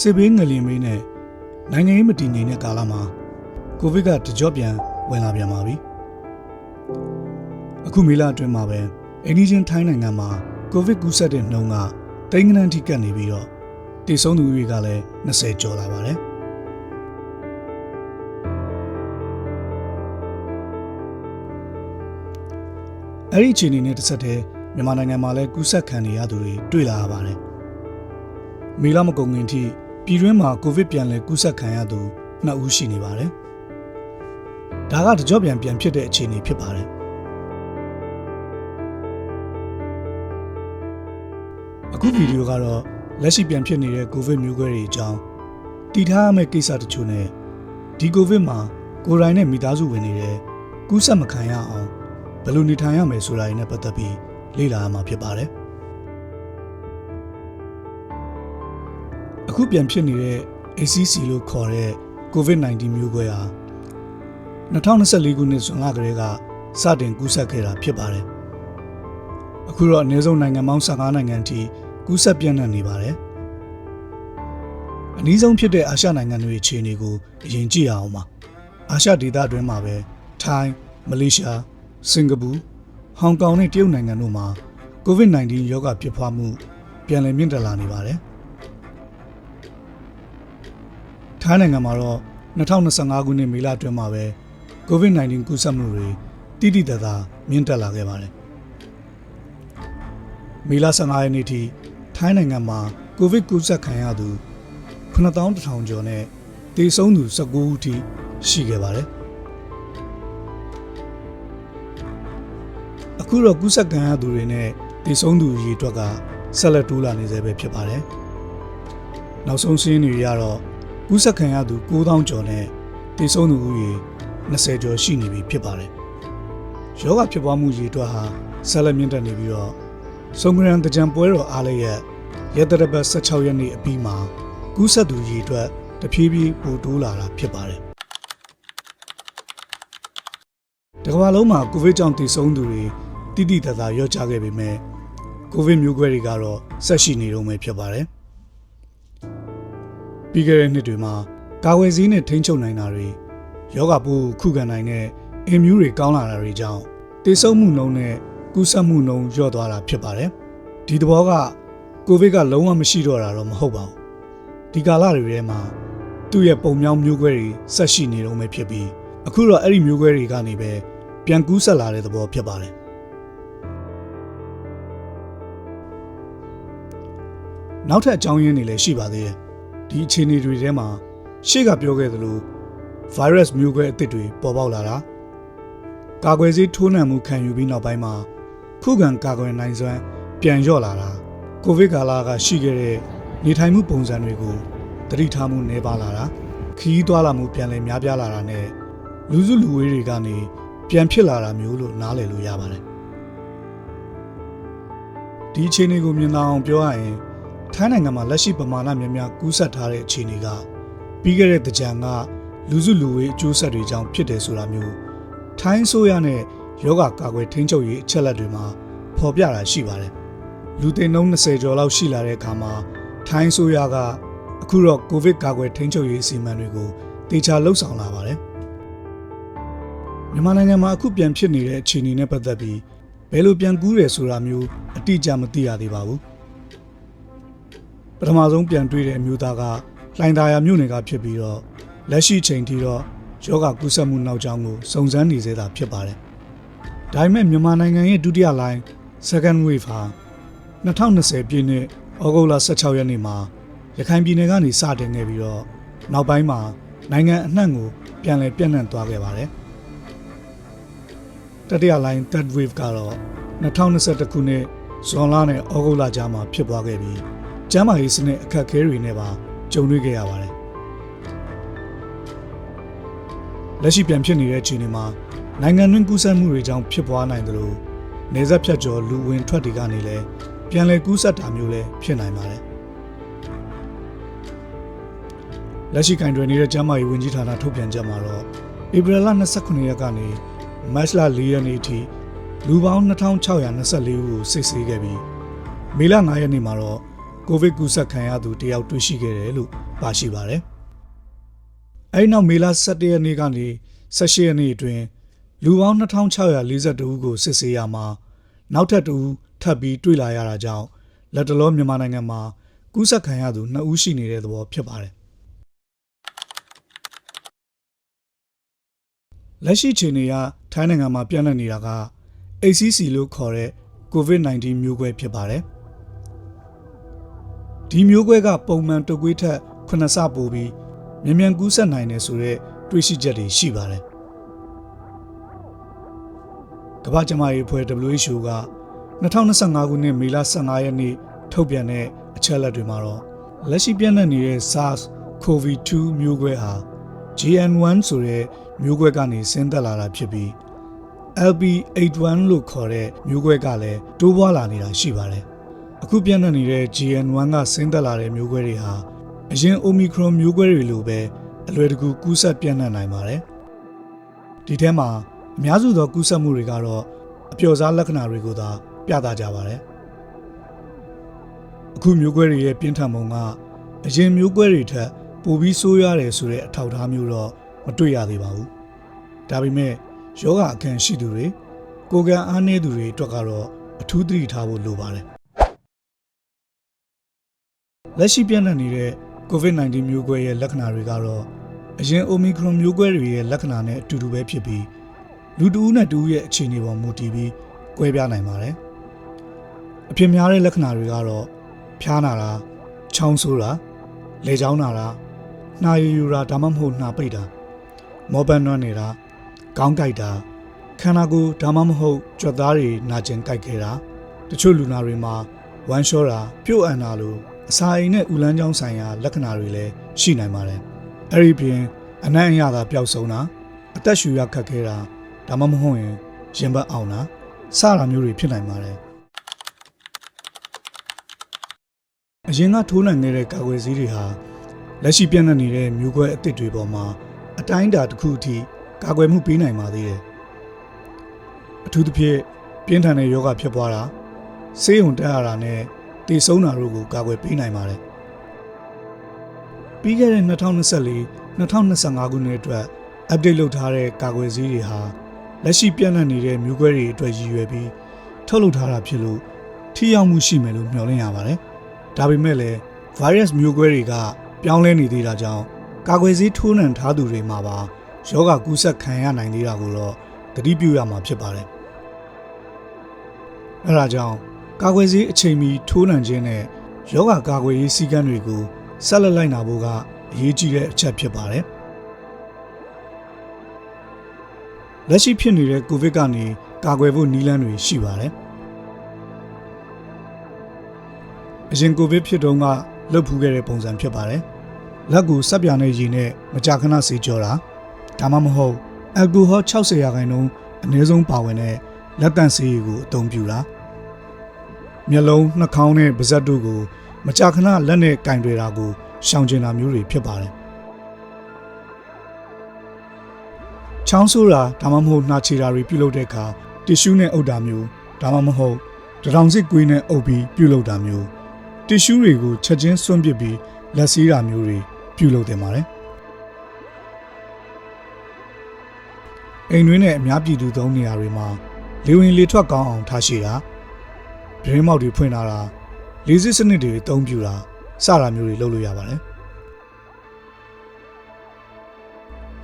စစ်ဘေးငလျင်မေးနဲ့နိုင်ငံရေးမတည်ငြိမ်တဲ့ကာလမှာကိုဗစ်ကတကြော့ပြန်ဝင်လာပြန်ပါပြီအခုမေလအတွင်းမှာပဲအိန္ဒိယထိုင်းနိုင်ငံမှာကိုဗစ်ကူးစက်တဲ့နှုန်းကတိန်းကနန်းထိကပ်နေပြီးတော့တည်ဆုံးသူတွေကလည်း20ကျော်လာပါတယ်အဲ့ဒီအခြေအနေနဲ့တစ်ဆက်တည်းမြန်မာနိုင်ငံမှာလည်းကူးစက်ခံနေရသူတွေတွေ့လာရပါတယ်။မေလမကုန်ခင်ထိ ပြည်တွင်းမှာကိုဗစ်ပြန်လည်ကူးစက်ခံရသူ2ဦးရှိနေပါတယ်။ဒါကတကြော့ပြန်ပြန်ဖြစ်တဲ့အခြေအနေဖြစ်ပါတယ်။အခုဗီဒီယိုကတော့လက်ရှိပြန်ဖြစ်နေတဲ့ကိုဗစ်မျိုးကွဲတွေအကြောင်းတည်ထားရမယ့်ကိစ္စတချို့နဲ့ဒီကိုဗစ်မှာကိုယ်တိုင်နဲ့မိသားစုဝင်နေတဲ့ကူးစက်မခံရအောင်ဘယ်လိုနေထိုင်ရမယ်ဆိုတာတွေနဲ့ပတ်သက်ပြီးလေ့လာရမှာဖြစ်ပါတယ်။ အခုပြန်ဖြစ်နေတဲ့ ACC လို့ခေါ်တဲ့ COVID-19 မျိုးကွဲဟာ2024ခုနှစ်ဇွန်လကတည်းကစတင်ကူးစက်ခဲ့တာဖြစ်ပါတယ်။အခုတော့အနည်းဆုံးနိုင်ငံပေါင်း15နိုင်ငံအထိကူးစက်ပြန့်နှံ့နေပါတယ်။အနည်းဆုံးဖြစ်တဲ့အာရှနိုင်ငံတွေအခြေအနေကိုအရင်ကြည့်ရအောင်ပါ။အာရှဒေသအတွင်းမှာပဲထိုင်း၊မလေးရှား၊စင်ကာပူ၊ဟောင်ကောင်နဲ့တရုတ်နိုင်ငံတို့မှာ COVID-19 ရောဂါဖြစ်ပွားမှုပြန်လည်မြင့်တက်လာနေပါတယ်။ ထိုင်းနိုင်ငံမှာတော့2025ခုနှစ်မေလအတွင်းမှာပဲ COVID-19 ကူးစက်မှုတွေတိတိတတ်တာမြင့်တက်လာခဲ့ပါတယ်။မေလ15ရက်နေ့ထိထိုင်းနိုင်ငံမှာကိုဗစ်ကူးစက်ခံရသူ9100ကျော်နဲ့သေဆုံးသူ19ဦးထိရှိခဲ့ပါတယ်။အခုတော့ကူးစက်ခံရသူတွေနဲ့သေဆုံးသူအရေအတွက်ကဆက်လက်တိုးလာနေသေးပဲဖြစ်ပါတယ်။နောက်ဆုံးစင်းတွေရတော့ ကူးစက်ခံရသူ9000ကျော်နဲ့သေဆုံးသူဦးရေ20ကျော်ရှိနေပြီဖြစ်ပါတယ်။ယောဂဖြစ်ပွားမှုရေအတွက်ဟာဆက်လက်မြင့်တက်နေပြီးတော့စုံဂရန်တကြံပွဲတော်အားလည်းရဲ့ရက်တရပတ်16ရက်နေ့အပြီးမှာကူးစက်သူရေအတွက်တဖြည်းဖြည်းပိုတိုးလာတာဖြစ်ပါတယ်။တကမ္ဘာလုံးမှာကိုဗစ်ကြောင့်သေဆုံးသူတွေတိတိတသာရော့ချခဲ့ပေမဲ့ကိုဗစ်မျိုးကွဲတွေကတော့ဆက်ရှိနေတော့မယ်ဖြစ်ပါတယ်။ ပြီးခဲ့တဲ့နှစ်တွေမှာကာဝယ်ဆေးနဲ့ထိန်းချုပ်နိုင်တာတွေယောဂပိုးခုခံနိုင်တဲ့အင်မျိုးတွေကောင်းလာတာတွေကြောင့်သေဆုံးမှုနှုန်းနဲ့ကူးစက်မှုနှုန်းလျော့သွားတာဖြစ်ပါတယ်။ဒီသဘောကကိုဗစ်ကလုံးဝမရှိတော့တာတော့မဟုတ်ပါဘူး။ဒီကာလတွေထဲမှာသူ့ရဲ့ပုံမြောင်းမျိုးကွဲတွေဆက်ရှိနေတော့မယ်ဖြစ်ပြီးအခုတော့အဲ့ဒီမျိုးကွဲတွေကနေပဲပြန်ကူးဆက်လာတဲ့သဘောဖြစ်ပါတယ်။နောက်ထပ်အကြောင်းရင်းတွေလည်းရှိပါသေးတယ်။ ဒီအခြေအနေတွေထဲမှာရှေ့ကပြောခဲ့သလို virus မျိုးကွဲအသစ်တွေပေါ်ပေါက်လာတာကာကွယ်ဆေးထိုးနှံမှုခံယူပြီးနောက်ပိုင်းမှာခုခံကာကွယ်နိုင်စွမ်းပြန်လျော့လာတာကိုဗစ်ကာလကရှိခဲ့တဲ့နေထိုင်မှုပုံစံတွေကိုတတိထားမှုနှဲပါလာတာခီးသွားလာမှုပြန်လည်များပြားလာတာနဲ့လူစုလူဝေးတွေကနေပြန်ဖြစ်လာတာမျိုးလို့နားလည်လို့ရပါတယ်ဒီအခြေအနေကိုမြင်အောင်ပြောရရင် ထိုင်းနိုင်ငံမှာလက်ရှိပမာဏများများကူးစက်ထားတဲ့အခြေအနေကပြီးခဲ့တဲ့တကြံကလူစုလူဝေးအကျိုးဆက်တွေကြောင့်ဖြစ်တယ်ဆိုတာမျိုးထိုင်းဆိုရနဲ့ယောဂကာကွယ်ထိန်းချုပ်ရေးအချက်လက်တွေမှာဖော်ပြတာရှိပါတယ်လူသိန်းနှုန်း20ကျော်လောက်ရှိလာတဲ့အခါမှာထိုင်းဆိုရကအခုတော့ကိုဗစ်ကာကွယ်ထိန်းချုပ်ရေးအစီအမံတွေကိုတေချာလှုပ်ဆောင်လာပါတယ်မြန်မာနိုင်ငံမှာအခုပြန်ဖြစ်နေတဲ့အခြေအနေနဲ့ပတ်သက်ပြီးဘယ်လိုပြန်ကူးရဆိုတာမျိုးအတိအကျမသိရသေးပါဘူးပ ထမဆုံးပြန်တွေ့တဲ့အမျိုးသားကလှိုင်သာယာမြို့နယ်ကဖြစ်ပြီးတော့လက်ရှိချိန်ထိတော့ယောဂကူးစက်မှုနောက်ကြောင်းကိုစုံစမ်းနေသေးတာဖြစ်ပါတယ်။ဒါပေမဲ့မြန်မာနိုင်ငံရဲ့ဒုတိယလိုင်း second wave ဟာ2020ပြည့်နှစ်ဩဂုတ်လ16ရက်နေ့မှာရခိုင်ပြည်နယ်ကနေစတင်ခဲ့ပြီးတော့နောက်ပိုင်းမှာနိုင်ငံအနှံ့ကိုပြန်လည်ပြန့်နှံ့သွားခဲ့ပါတယ်။တတိယလိုင်း third wave ကတော့2021ခုနှစ်ဇွန်လနဲ့ဩဂုတ်လကြားမှာဖြစ်ပွားခဲ့ပြီး ကျန်းမာရေးစနစ်အခက်အခဲတွေနဲ့ပါကြုံတွေ့ခဲ့ရပါတယ်လက်ရှိပြန်ဖြစ်နေတဲ့အခြေအနေမှာနိုင်ငံတွင်းကူးစက်မှုတွေကြောင့်ဖြစ်ပွားနိုင်သလိုနေဆက်ဖြတ်ကျော်လူဝင်ထွက်တွေကနေလည်းပြန်လည်ကူးစက်တာမျိုးလည်းဖြစ်နိုင်ပါတယ်လက်ရှိကင်တွင်နေတဲ့ကျန်းမာရေးဝန်ကြီးဌာနထုတ်ပြန်ချက်မှာတော့ဧပြီလ29ရက်ကနေမတ်လ4ရက်နေ့ထိလူပေါင်း2624ဦးကိုစစ်ဆေးခဲ့ပြီးမေလ9ရက်နေ့မှာတော့ ကိုဗစ်ကူးစက်ခံရသူတယောက်တွေ့ရှိခဲ့တယ်လို့ပါရှိပါတယ်။အဲဒီနောက်မေလ17ရက်နေ့ကနေ18ရက်နေ့အတွင်းလူပေါင်း2642ဦးကိုစစ်ဆေးရမှာနောက်ထပ်တူထပ်ပြီးတွေ့လာရတာကြောင့်လက်တလောမြန်မာနိုင်ငံမှာကူးစက်ခံရသူ2ဦးရှိနေတဲ့သဘောဖြစ်ပါတယ်။လက်ရှိချိန်တွေကထိုင်းနိုင်ငံမှာပြန့်နှံ့နေတာက ACC လို့ခေါ်တဲ့ COVID-19 မျိုးကွဲဖြစ်ပါတယ်။ ဒီမျိုးကွဲကပုံမှန်တုပ်ကွေးထက်9ဆပိုပြီးမြန်မြန်ကူးစက်နိုင်တယ်ဆိုတော့တွေးရှိချက်တွေရှိပါတယ်။ကမ္ဘာ့ကျန်းမာရေးအဖွဲ့ WHO က2025ခုနှစ်မေလ15ရက်နေ့ထုတ်ပြန်တဲ့အချက်အလက်တွေမှာတော့လက်ရှိပြန့်နှံ့နေတဲ့ SARS CoV-2 မျိုးကွဲဟာ JN1 ဆိုတဲ့မျိုးကွဲကနေဆင်းသက်လာတာဖြစ်ပြီး LB81 လို့ခေါ်တဲ့မျိုးကွဲကလည်းတိုးပွားလာနေတာရှိပါတယ်။ အခုပြန့်နှံ့နေတဲ့ JN1 ကဆင်းသက်လာတဲ့မျိုးကွဲတွေဟာအရင် Omicron မျိုးကွဲတွေလိုပဲအလွယ်တကူကူးစက်ပြန့်နှံ့နိုင်ပါတယ်။ဒီထဲမှာအများစုသောကူးစက်မှုတွေကတော့အပျော်စားလက္ခဏာတွေကိုသာပြသကြပါတယ်။အခုမျိုးကွဲတွေရဲ့ပြင်းထန်ပုံကအရင်မျိုးကွဲတွေထက်ပိုပြီးဆိုးရတယ်ဆိုတဲ့အထောက်အထားမျိုးတော့မတွေ့ရသေးပါဘူး။ဒါပေမဲ့ယောဂအခံရှိသူတွေကိုယ်ကံအားနည်းသူတွေအတွက်ကတော့အထူးသတိထားဖို့လိုပါတယ်။ လက်ရှိပြန့်နှံ့နေတဲ့ COVID-19 မျိုးကွဲရဲ့လက္ခဏာတွေကတော့အရင် Omicron မျိုးကွဲတွေရဲ့လက္ခဏာနဲ့အတူတူပဲဖြစ်ပြီးလူတဦးနဲ့တဦးရဲ့အခြေအနေပေါ်မူတည်ပြီးကွဲပြားနိုင်ပါတယ်။အဖြစ်များတဲ့လက္ခဏာတွေကတော့ဖျားနာတာ၊ချောင်းဆိုးတာ၊လေချောင်းနာတာ၊နှာရည်ယူတာဒါမှမဟုတ်နှာပိတ်တာ၊မောပန်းနွမ်းနေတာ၊ခေါင်းကိုက်တာ၊ခန္ဓာကိုယ်ဒါမှမဟုတ်ကြွက်သားတွေနာကျင်ကိုက်ခဲတာတချို့လူနာတွေမှာဝမ်းလျှောတာပြုတ်အန်တာလို အစာအိမ်နဲ့ဥလန်းချောင်းဆိုင်ရာလက္ခဏာတွေလည်းရှိနိုင်ပါတယ်။အဲ့ဒီပြင်အနံ့အရသာပျောက်ဆုံးတာအသက်ရှူရခက်ခဲတာဒါမှမဟုတ်ရင်ရင်ဘတ်အောင်တာစတာမျိုးတွေဖြစ်နိုင်ပါတယ်အရင်ကထိုးနိုင်နေတဲ့ကာကွယ်ဆေးတွေဟာလက်ရှိပြန့်နှံ့နေတဲ့မျိုးကွဲအသစ်တွေပေါ်မှာအတိုင်းအတာတစ်ခုအထိကာကွယ်မှုပေးနိုင်ပါသေးတယ်အထူးသဖြင့်ပြင်းထန်တဲ့ယောဂဖြစ်ပွားတာဆေးရုံတက်ရတာနဲ့ တည်ဆုံးတာတို့ကိုကာကွယ်ပေးနိုင်ပါတယ်ပြီးခဲ့တဲ့2024 2025ခုနှစ်အတွက် update လုပ်ထားတဲ့ကာကွယ်ဆေးတွေဟာလက်ရှိပြန့်နှံ့နေတဲ့မျိုးကွဲတွေအတွက်ရည်ရွယ်ပြီးထုတ်လုပ်ထားတာဖြစ်လို့ထိရောက်မှုရှိမယ်လို့မျှော်လင့်ရပါတယ်။ဒါပေမဲ့လည်း virus မျိုးကွဲတွေကပြောင်းလဲနေသေးတာကြောင့်ကာကွယ်ဆေးထိုးနှံထားသူတွေမှာပါယောဂကူးစက်ခံရနိုင်သေးတာကိုတော့သတိပြုရမှာဖြစ်ပါတယ်။အဲဒါကြောင့် ကာကွယ်ဆေးအချိန်မီထိုးနှံခြင်းနဲ့ယောဂကာကွယ်ရေးစည်းကမ်းတွေကိုဆက်လက်လိုက်နာဖို့ကအရေးကြီးတဲ့အချက်ဖြစ်ပါတယ်။လက်ရှိဖြစ်နေတဲ့ကိုဗစ်ကနေကာကွယ်ဖို့နည်းလမ်းတွေရှိပါတယ်။အရင်ကိုဗစ်ဖြစ်တုန်းကလှုပ်ဖူးခဲ့တဲ့ပုံစံဖြစ်ပါတယ်။လက်ကိုစက်ပြာနဲ့ရေနဲ့မကြာခဏဆေးကြောတာဒါမှမဟုတ်အယ်ကိုဟော60ရာခိုင်နှုန်းအနည်းဆုံးပါဝင်တဲ့လက်တန့်ဆေးရည်ကိုအသုံးပြုတာ မျက်လုံးနှာခေါင်းနဲ့ပါးစပ်တို့ကိုမကြာခဏလက်နဲ့ကင်တွေတာကိုရှောင်ကျဉ်တာမျိုးတွေဖြစ်ပါတယ်။ချောင်းဆိုးတာဒါမှမဟုတ်နှာချေတာတွေပြုလုပ်တဲ့အခါတစ်ရှူးနဲ့အုပ်တာမျိုးဒါမှမဟုတ်တရောင်စစ်ကွေးနဲ့အုပ်ပြီးပြုလုပ်တာမျိုးတစ်ရှူးတွေကိုချက်ချင်းစွန့်ပစ်ပြီးလက်စည်းတာမျိုးတွေပြုလုပ်တင်ပါတယ်အိမ်တွင်းနဲ့အများပြည်သူသုံးနေရာတွေမှာလေဝင်လေထွက်ကောင်းအောင်ထားရှိတာ ဒရင်းမောက်တွေဖွင့်လာတာလေးစစ်စနစ်တွေအသုံးပြုတာစတာမျိုးတွေလုပ်လို့ရပါတယ်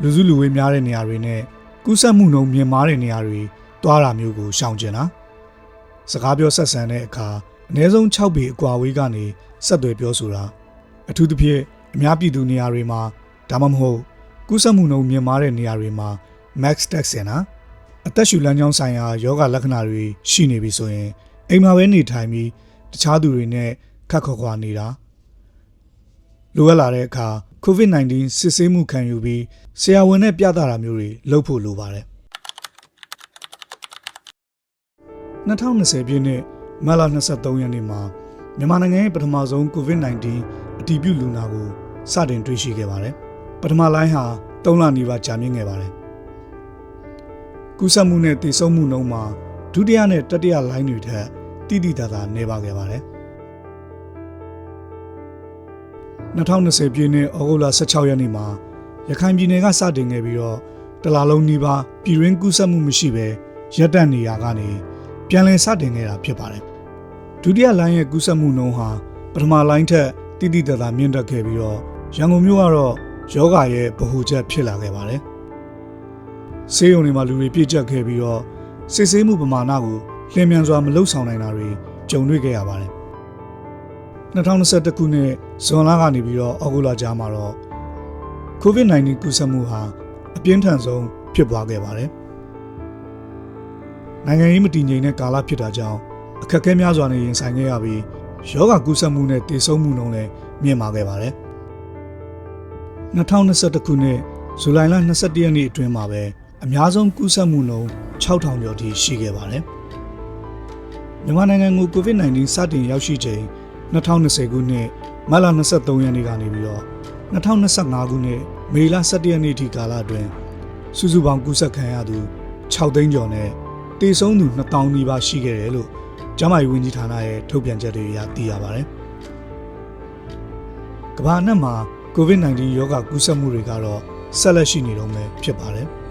လူစုလူဝေးများတဲ့နေရာတွေနဲ့ကူးစက်မှုနှုန်းမြင့်မားတဲ့နေရာတွေတွားတာမျိုးကိုရှောင်ကျဉ်တာစကားပြောဆက်ဆံတဲ့အခါအနည်းဆုံး6ပေအကွာဝေးကနေဆက်သွယ်ပြောဆိုတာအထူးသဖြင့်အများပြည်သူနေရာတွေမှာဒါမှမဟုတ်ကူးစက်မှုနှုန်းမြင့်မားတဲ့နေရာတွေမှာ max tax ဆင်တာအသက်ရှူလမ်းကြောင်းဆိုင်ရာယောဂလက္ခဏာတွေရှိနေပြီဆိုရင် အိမ်မှာပဲနေထိုင်ပြီးတခြားသူတွေနဲ့ခက်ခေါ်ခွာနေတာလိုအပ်လာတဲ့အခါ COVID-19 စစ်ဆေးမှုခံယူပြီးဆရာဝန်နဲ့ပြသတာမျိုးတွေလုပ်ဖို့လိုပါတယ်2020ပြည့်နှစ်မတ်လ23ရက်နေ့မှာမြန်မာနိုင်ငံရဲ့ပထမဆုံး COVID-19 အတည်ပြုလူနာကိုစတင်တွေ့ရှိခဲ့ပါတယ်ပထမလိုင်းဟာ3လနီးပါးကြာမြင့်ခဲ့ပါတယ်ကူးစက်မှုနဲ့တည်ဆုံမှုနှုန်းမှာဒုတိယနဲ့တတိယလိုင်းတွေထက် တိတိတသာနေပါခဲ့ပါတယ်2020ပြည့်နှစ်ဩဂုတ်လ16ရက်နေ့မှာရခိုင်ပြည်နယ်ကစတင်ခဲ့ပြီးတော့တလာလုံးနီးပါးပြည်ရင်းကူးစက်မှုမရှိဘဲရပ်တန့်နေရကနေပြန်လည်စတင်ခဲ့တာဖြစ်ပါတယ်။ဒုတိယလိုင်းရဲ့ကူးစက်မှုနှုန်းဟာပထမလိုင်းထက်တိတိတသာမြင့်တက်ခဲ့ပြီးတော့ရန်ကုန်မြို့ကတော့ယောဂရဲ့ဗဟိုချက်ဖြစ်လာခဲ့ပါတယ်။ဆေးရုံတွေမှာလူတွေပြည့်ကျက်ခဲ့ပြီးတော့စစ်ဆေးမှုပမာဏကို လျင်မြန်စွာမလှုပ်ဆောင်နိုင်တာတွေကြုံတွေ့ခဲ့ရပါတယ်။2021ခုနှစ်ဇွန်လကနေပြီးတော့အောက်တိုဘာကြားမှာတော့ COVID-19 ကူးစက်မှုဟာအပြင်းထန်ဆုံးဖြစ်ပွားခဲ့ပါတယ်။နိုင်ငံရေးမတည်ငြိမ်တဲ့ကာလဖြစ်တာကြောင့်အခက်အခဲများစွာနဲ့ရင်ဆိုင်ခဲ့ရပြီးယောဂကူးစက်မှုနဲ့တည်ဆုံမှုနှုန်းလည်းမြင့်မာခဲ့ပါတယ်။2021ခုနှစ်ဇူလိုင်လ22ရက်နေ့အတွင်းမှာပဲအများဆုံးကူးစက်မှုနှုန်း6000ကျော်ထိရှိခဲ့ပါတယ်။ မြန်မာနိုင်ငံကို COVID-19 စတင်ရောက်ရှိချိန်2020ခုနှစ်မတ်လ23ရက်နေ့ကနေပြီးတော့2025ခုနှစ်မေလ17ရက်နေ့ထိကာလအတွင်းစုစုပေါင်းကူးစက်ခံရသူ6သိန်းကျော်နဲ့တည်ဆုံးသူ2000နီးပါးရှိခဲ့တယ်လို့ကျန်းမာရေးဝန်ကြီးဌာနရဲ့ထုတ်ပြန်ချက်တွေအရသိရပါတယ်။ကမ္ဘာအနှံ့မှာ COVID-19 ရောဂါကူးစက်မှုတွေကတော့ဆက်လက်ရှိနေတော့မယ်ဖြစ်ပါတယ်။